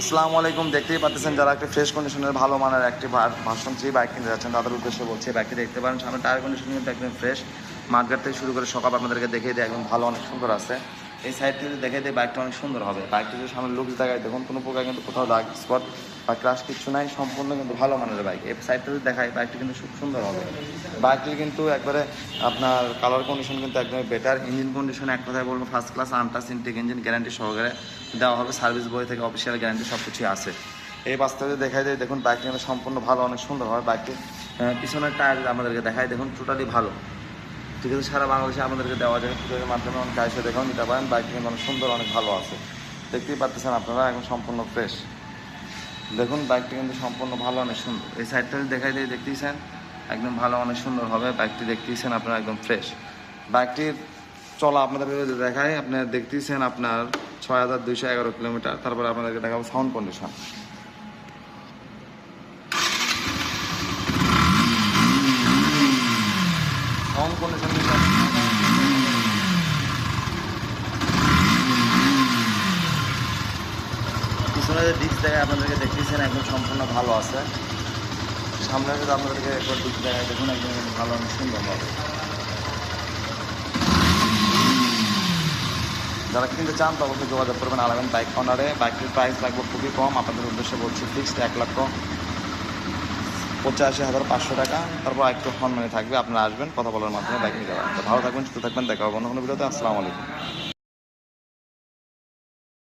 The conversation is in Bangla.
আসসালামু আলাইকুম, দেখতেই পাচ্ছেন যারা একটা ফ্রেশ কন্ডিশনের ভালো মানের একটি ভার্সন থ্রি বাইক কিনতে যাচ্ছেন, তাদের উদ্দেশ্যে বলছি বাইকটি দেখতে পারেন। সামনে টায়ার কন্ডিশন কিন্তু একদম ফ্রেশ মার্কেট থেকে শুরু করে সকাল আপনাদেরকে দেখিয়ে দেয় একদম ভালো, অনেক সুন্দর আছে। এই সাইড থেকে দেখে দিয়ে বাইকটা অনেক সুন্দর হবে। বাইকটি যদি সামনে লুক দেখায় দেখুন, কোনো প্রকার কিন্তু কোথাও দাগ স্পট বা ক্রাশ কিছু নাই, সম্পূর্ণ কিন্তু ভালো মানের বাইক এই সাইডটা যদি দেখায় বাইকটি কিন্তু খুব সুন্দর হবে। বাইকটি কিন্তু একবারে আপনার কালার কন্ডিশন কিন্তু একদমই বেটার ইঞ্জিন কন্ডিশন এক কথায় বলব first class untouched intake engine guarantee সহকারে দেওয়া হবে। সার্ভিস বই থেকে অফিসিয়াল গ্যারান্টি সব কিছুই আছে। এই বাস্তবে যদি দেখাই যায় দেখুন বাইকটি কিন্তু সম্পূর্ণ ভালো, অনেক সুন্দর হয়। বাইকটি পিছনের টায়ার যদি আমাদেরকে দেখায় দেখুন টোটালি ভালো। ঠিক আছে, সারা বাংলাদেশে আমাদেরকে দেওয়া যায়। ফুটের মাধ্যমে অনেক এসে দেখেও নিতে পারেন। বাইকটি কিন্তু অনেক সুন্দর, অনেক ভালো আছে। দেখতেই পাচ্ছেন আপনারা এখন সম্পূর্ণ ফ্রেশ দেখুন বাইকটি কিন্তু সম্পূর্ণ ভালো, অনেক সুন্দর এই সাইডটা দেখাই দিয়ে দেখতেইছেন একদম ভালো, অনেক সুন্দর হবে। বাইকটি দেখতেইছেন আপনারা, একদম ফ্রেশ বাইকটির চলা আপনাদের দেখাই আপনার দেখতেইছেন আপনার ছয় হাজার দুইশো এগারো কিলোমিটার। তারপরে আপনাদেরকে দেখাবো সাউন্ড কন্ডিশন সাউন্ড কন্ডিশন যে ডিস্ক দেখায় আপনাদেরকে দেখতেছেন একদম সম্পূর্ণ ভালো আছে। সামনে যদি আপনাদেরকে একবার ডিস্ক দেখায়, দেখুন, একদম ভালো সুন্দর হবে। যারা কিনতে চান, তো অবশ্যই যোগাযোগ করবেন আলামেন বাইক অনারে বাইকটির প্রাইস লাগবে খুবই কম। আপনাদের উদ্দেশ্যে বলছি ফিক্সড এক লক্ষ পঁচাশি হাজার পাঁচশো টাকা। তারপর একটু ফোন মানে থাকবে, আপনারা আসবেন, কথা বলার মাধ্যমে বাইক নিতে পারেন ভালো থাকবেন, সুস্থ থাকবেন, দেখা হবে অন্য কোনো ভিডিওতে। আসসালামু আলাইকুম।